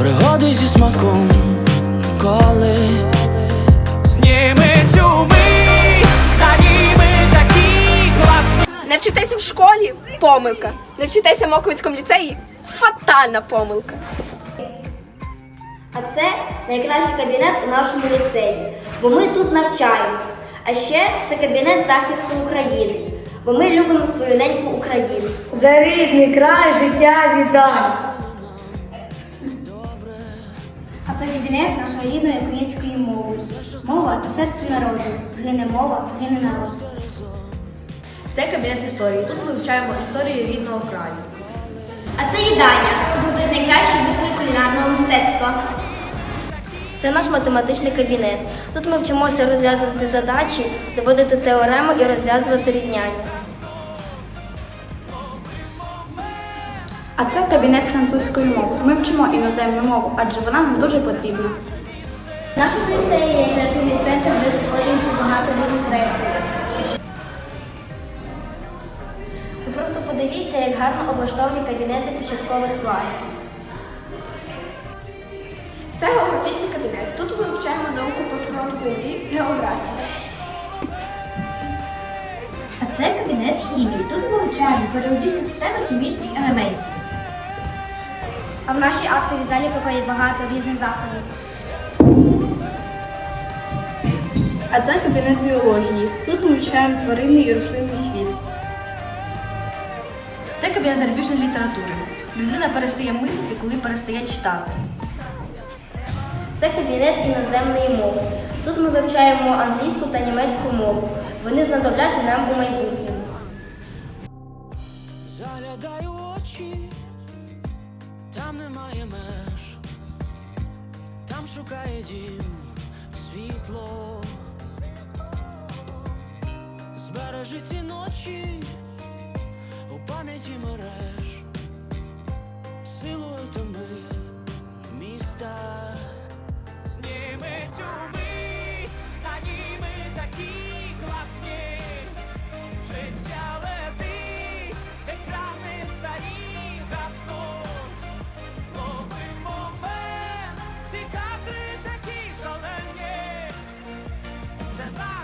Пригоди зі смаком, коли зніми цю мить, на ній такі класні. Не вчитеся в школі помилка. Не вчитеся в Моковицькому ліцеї фатальна помилка. А це найкращий кабінет у нашому ліцеї, бо ми тут навчаємось. А ще це кабінет захисту України, бо ми любимо свою неньку Україну. За рідний край життя віддай. А нашої рідної української мови. Мова це серце народу. Гине мова, гине народ. Це кабінет історії. Тут ми вивчаємо історію рідного краю. А це їдальня. Тут готують найкращі витвори кулінарного мистецтва. Це наш математичний кабінет. Тут ми вчимося розв'язувати задачі, доводити теорему і розв'язувати рівняння. А це кабінет французької мови. Ми вчимо іноземну мову, адже вона нам дуже потрібна. В нашому ліцеї є креативний центр, де створюється багато різних проєктів. Ви просто подивіться, як гарно облаштовані кабінети початкових класів. Це географічний кабінет. Тут ми вивчаємо науку про природу землі, географію. А це кабінет хімії. Тут ми вивчаємо періодичні системи хімічних елементів. А в нашій актовій залі проходять багато різних заходів. А це кабінет біології. Тут ми вивчаємо тваринний і рослинний світ. Це кабінет зарубіжної літератури. Людина перестає мислити, коли перестає читати. Це кабінет іноземної мови. Тут ми вивчаємо англійську та німецьку мову. Вони знадобляться нам у майбутньому. Заглядай у очі, там немає меж, там шукає дім світло. Збережи ці ночі. Bye.